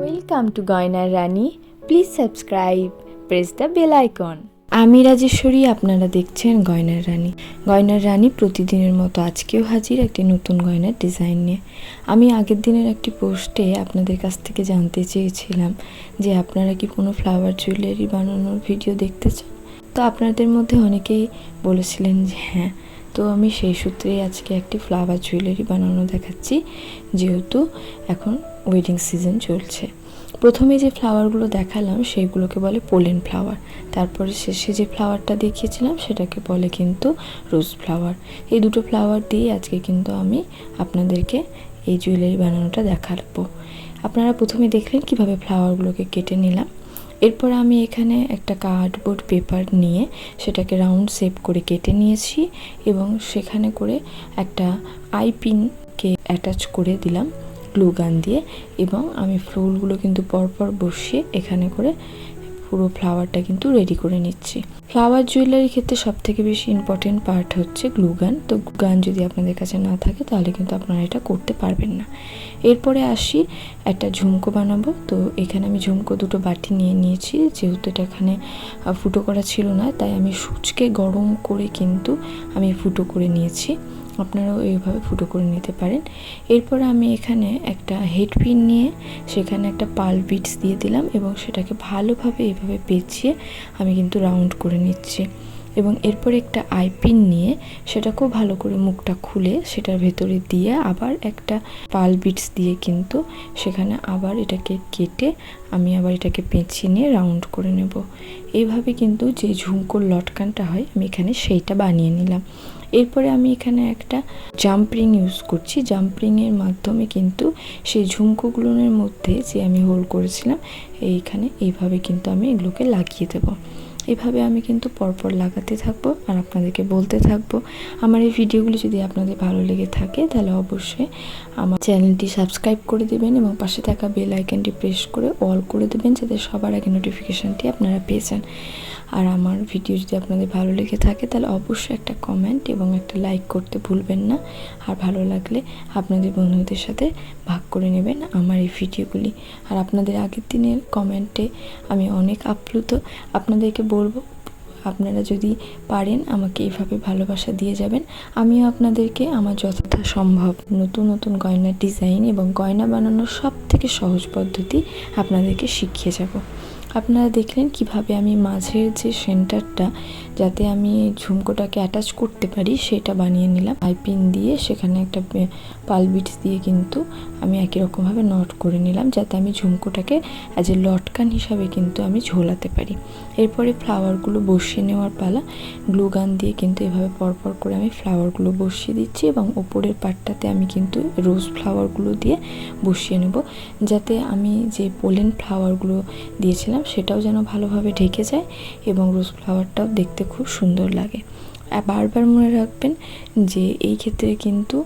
Welcome to গয়নার রানী please subscribe press the bell icon আমি রাজেশ্বরী, আপনারা দেখছেন গয়নার রানী। গয়নার রানী প্রতিদিনের মতো আজকেও হাজির একটি নতুন গয়নার ডিজাইন নিয়ে। আমি আগের দিনের একটি পোস্টে আপনাদের কাছ থেকে জানতে চেয়েছিলাম যে আপনারা কি কোনো ফ্লাওয়ার জুয়েলারি বানানোর ভিডিও দেখতে চান? তো আপনাদের মধ্যে অনেকেই বলেছিলেন যে হ্যাঁ। তো আমি সেই সূত্রেই আজকে একটি ফ্লাওয়ার জুয়েলারি বানানো দেখাচ্ছি। যেহেতু এখন ওয়েডিং সিজন চলছে। প্রথমে যে ফ্লাওয়ারগুলো দেখালাম, সেইগুলোকে বলে পোলেন ফ্লাওয়ার তারপরে শেষে যে ফ্লাওয়ারটা দেখিয়েছিলাম, সেটাকে বলে কিন্তু রোজ ফ্লাওয়ার এই দুটো ফ্লাওয়ার দিয়ে আজকে কিন্তু আমি আপনাদেরকে এই জুয়েলারি বানানোটা দেখাবো। আপনারা প্রথমে দেখলেন কীভাবে ফ্লাওয়ারগুলোকে কেটে নিলাম। এরপর আমি এখানে একটা কার্ডবোর্ড পেপার নিয়ে সেটাকে রাউন্ড শেপ করে কেটে নিয়েছি এবং সেখানে করে একটা আইপিনকে অ্যাটাচ করে দিলাম। গ্লু গান দিয়ে এবং আমি ফুলগুলো কিন্তু পরপর বসিয়ে এখানে করে পুরো ফ্লাওয়ারটা কিন্তু রেডি করে নিচ্ছি। ফ্লাওয়ার জুয়েলারির ক্ষেত্রে সব থেকে বেশি ইম্পর্টেন্ট পার্ট হচ্ছে গ্লু গান তো গান যদি আপনাদের কাছে না থাকে, তাহলে কিন্তু আপনারা এটা করতে পারবেন না। এরপরে আসি, একটা ঝুমকো বানাবো। তো এখানে আমি ঝুমকো দুটো বাটি নিয়ে নিয়েছি। যেহেতু এটা এখানে ফুটো করা ছিল না, তাই আমি সূচকে গরম করে কিন্তু আমি ফুটো করে নিয়েছি। আপনারাও এইভাবে ফুটো করে নিতে পারেন। এরপর আমি এখানে একটা হেড পিন নিয়ে সেখানে একটা পাল বিটস দিয়ে দিলাম এবং সেটাকে ভালোভাবে এভাবে পেঁচিয়ে আমি কিন্তু রাউন্ড করে নিচ্ছি। এবং এরপরে একটা আইপিন নিয়ে সেটাকেও ভালো করে মুখটা খুলে সেটার ভেতরে দিয়ে আবার একটা পাল বিটস দিয়ে কিন্তু সেখানে আবার এটাকে কেটে আমি আবার এটাকে পেঁচিয়ে নিয়ে রাউন্ড করে নেব। এইভাবে কিন্তু যে ঝুমকোর লটকানটা হয় আমি এখানে সেইটা বানিয়ে নিলাম। এরপরে আমি এখানে একটা জাম্পরিং ইউজ করছি। জাম্পরিংয়ের মাধ্যমে কিন্তু সেই ঝুমকোগুলোর মধ্যে যে আমি হোল করেছিলাম, এইখানে এইভাবে কিন্তু আমি এগুলোকে লাগিয়ে দেবো। এভাবে আমি কিন্তু পরপর লাগাতে থাকব আর আপনাদেরকে বলতে থাকব। আমার এই ভিডিওগুলি যদি আপনাদের ভালো লেগে থাকে, তাহলে অবশ্যই আমার চ্যানেলটি সাবস্ক্রাইব করে দেবেন এবং পাশে থাকা বেল আইকনটি প্রেস করে অল করে দেবেন, যাতে সবার আগে নোটিফিকেশানটি আপনারা পেয়ে যান। আর আমার ভিডিও যদি আপনাদের ভালো লেগে থাকে, তাহলে অবশ্যই একটা কমেন্ট এবং একটা লাইক করতে ভুলবেন না। আর ভালো লাগলে আপনাদের বন্ধুদের সাথে ভাগ করে নেবেন আমার এই ভিডিওগুলি। আর আপনাদের আগের দিনের কমেন্টে আমি অনেক আপ্লুত। আপনাদেরকে বলব, আপনারা যদি পারেন আমাকে এইভাবে ভালোবাসা দিয়ে যাবেন। আমিও আপনাদেরকে আমার যতটা সম্ভব নতুন নতুন গয়নার ডিজাইন এবং গয়না বানানোর সব থেকে সহজ পদ্ধতি আপনাদেরকে শিখিয়ে যাব। আপনারা দেখলেন কীভাবে আমি মাঝের যে সেন্টারটা যাতে আমি ঝুমকোটাকে অ্যাটাচ করতে পারি, সেটা বানিয়ে নিলাম। আইপিন দিয়ে সেখানে একটা পাল বিটস দিয়ে কিন্তু আমি একই রকমভাবে নট করে নিলাম, যাতে আমি ঝুমকোটাকে অ্যাজ এ লটকান হিসাবে কিন্তু আমি ঝোলাতে পারি। এরপরে ফ্লাওয়ারগুলো বসিয়ে নেওয়ার পালা গ্লু গান দিয়ে কিন্তু এভাবে পরপর করে আমি ফ্লাওয়ারগুলো বসিয়ে দিচ্ছি এবং ওপরের পার্টটাতে আমি কিন্তু রোজ ফ্লাওয়ারগুলো দিয়ে বসিয়ে নেব, যাতে আমি যে পোলেন ফ্লাওয়ারগুলো দিয়েছিলাম, সেটাও যেন ভালোভাবে ঢেকে যায় এবং রোজ ফ্লাওয়ারটাও দেখতে খুব সুন্দর লাগে। আর বারবার মনে রাখবেন যে এই ক্ষেত্রে কিন্তু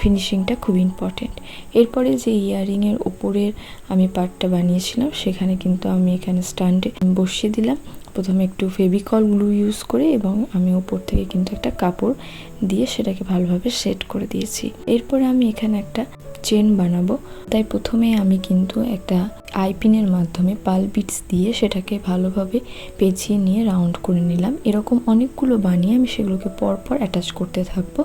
ফিনিশিংটা খুব ইম্পর্টেন্ট এরপরে যে ইয়াররিংয়ের ওপরের আমি পার্টটা বানিয়েছিলাম, সেখানে কিন্তু আমি এখানে স্ট্যান্ডে বসিয়ে দিলাম। প্রথমে একটু ফেভিকল গ্লু ইউজ করে এবং আমি ওপর থেকে কিন্তু একটা কাপড় দিয়ে সেটাকে ভালোভাবে সেট করে দিয়েছি। এরপরে আমি এখানে একটা চেন বানাবো। তাই প্রথমে আমি কিন্তু একটা আইপিনের মাধ্যমে পাল বিটস দিয়ে সেটাকে ভালোভাবে পেঁচিয়ে নিয়ে রাউন্ড করে নিলাম এরকম অনেকগুলো বানিয়ে আমি সেগুলোকে পরপর অ্যাটাচ করতে থাকব,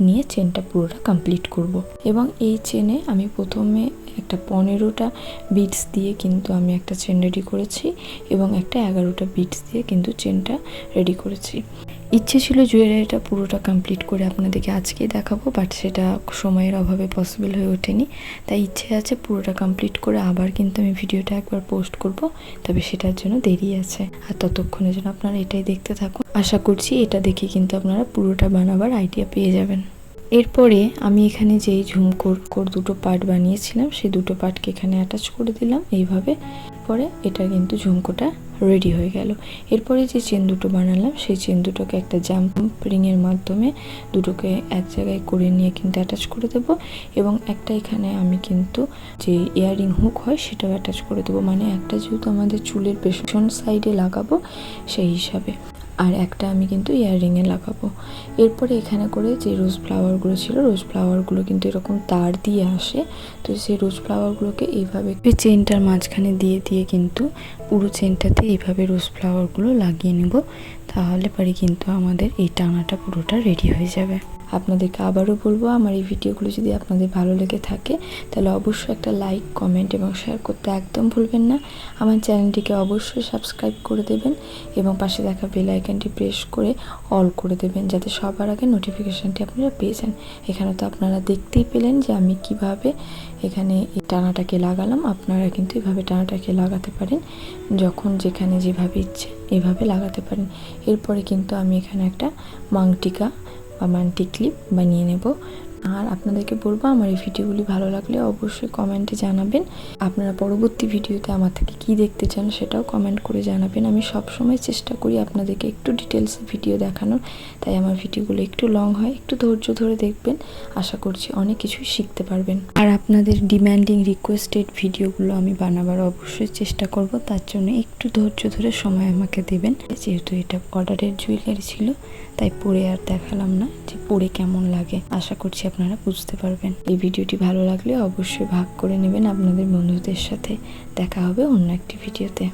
নিয়ে চেনটা পুরোটা কমপ্লিট করব। এবং এই চেনে আমি প্রথমে একটা পনেরোটা বিটস দিয়ে কিন্তু আমি একটা চেন রেডি করেছি এবং একটা এগারোটা বিটস দিয়ে কিন্তু চেনটা রেডি করেছি ইচ্ছে ছিল জুয়েলারিটা পুরোটা কমপ্লিট করে আপনাদেরকে আজকেই দেখাবো বাট সেটা সময়ের অভাবে পসিবল হয়ে ওঠেনি। তাই ইচ্ছে আছে পুরোটা কমপ্লিট করে আবার কিন্তু আমি ভিডিওটা একবার পোস্ট করব, তবে সেটার জন্য দেরি আছে। আর ততক্ষণের জন্য আপনারা এটাই দেখতে থাকুন। আশা করছি এটা দেখে কিন্তু আপনারা পুরোটা বানাবার আইডিয়া পেয়ে যাবেন। এরপরে আমি এখানে যেই ঝুমকোর কোর দুটো পার্ট বানিয়েছিলাম, সেই দুটো পার্টকে এখানে অ্যাটাচ করে দিলাম। এইভাবে পরে এটা কিন্তু ঝুমকোটা রেডি হয়ে গেল। এরপরে যে চেন দুটো বানালাম, সেই চেন দুটোকে একটা জাম্প রিংয়ের মাধ্যমে দুটোকে এক জায়গায় করে নিয়ে কিন্তু অ্যাটাচ করে দেব এবং একটা এখানে আমি কিন্তু যে ইয়াররিং হুক হয়, সেটাও অ্যাটাচ করে দেবো। মানে একটা যেহেতু আমাদের চুলের পেছন সাইডে লাগাবো, সেই হিসাবে। আর একটা আমি কিন্তু ইয়াররিংয়ে লাগাবো। এরপরে এখানে করে যে রোজ ফ্লাওয়ারগুলো ছিল, রোজ ফ্লাওয়ারগুলো কিন্তু এরকম তার দিয়ে আসে। তো সেই রোজ ফ্লাওয়ারগুলোকে এইভাবে চেনটার মাঝখানে দিয়ে দিয়ে কিন্তু পুরো চেনটাতে এইভাবে রোজ ফ্লাওয়ারগুলো লাগিয়ে নেব। তাহলে পরে কিন্তু আমাদের এই টানাটা পুরোটা রেডি হয়ে যাবে। আপনাদেরকে আবারও বলব, আমার এই ভিডিওগুলো যদি আপনাদের ভালো লেগে থাকে, তাহলে অবশ্যই একটা লাইক কমেন্ট এবং শেয়ার করতে একদম ভুলবেন না। আমার চ্যানেলটিকে অবশ্যই সাবস্ক্রাইব করে দেবেন এবং পাশে দেখা বেল আইকনটি প্রেস করে অল করে দেবেন, যাতে সবার আগে নোটিফিকেশানটি আপনারা পেয়ে যান। এখানে তো আপনারা দেখতেই পেলেন যে আমি কীভাবে এখানে এই টানাটাকে লাগালাম। আপনারা কিন্তু এভাবে টানাটাকে লাগাতে পারেন, যখন যেখানে যেভাবে ইচ্ছে এভাবে লাগাতে পারেন। এরপরে কিন্তু আমি এখানে একটা মাংটিকা বা মান্টি ক্লিপ বানিয়ে নেব আর আপনাদেরকে বলব, আমার এই ভিডিওগুলি ভালো লাগলে অবশ্যই কমেন্টে জানাবেন। আপনারা পরবর্তী ভিডিওতে আমার থেকে কী দেখতে চান সেটাও কমেন্ট করে জানাবেন। আমি সবসময় চেষ্টা করি আপনাদেরকে একটু ডিটেলসে ভিডিও দেখানোর। তাই আমার ভিডিওগুলো একটু লং হয়, একটু ধৈর্য ধরে দেখবেন। আশা করছি অনেক কিছুই শিখতে পারবেন। আর আপনাদের ডিম্যান্ডিং রিকোয়েস্টেড ভিডিওগুলো আমি বানাবার অবশ্যই চেষ্টা করব। তার জন্য একটু ধৈর্য ধরে সময় আমাকে দেবেন। যেহেতু এটা অর্ডারের জুয়েলারি ছিল, তাই পরে আর দেখালাম না যে পরে কেমন লাগে। আশা করছি আপনারা বুঝতে পারবেন। এই ভিডিওটি ভালো লাগলে অবশ্যই ভাগ করে নেবেন আপনাদের বন্ধুদের সাথে। দেখা হবে অন্য একটি ভিডিওতে।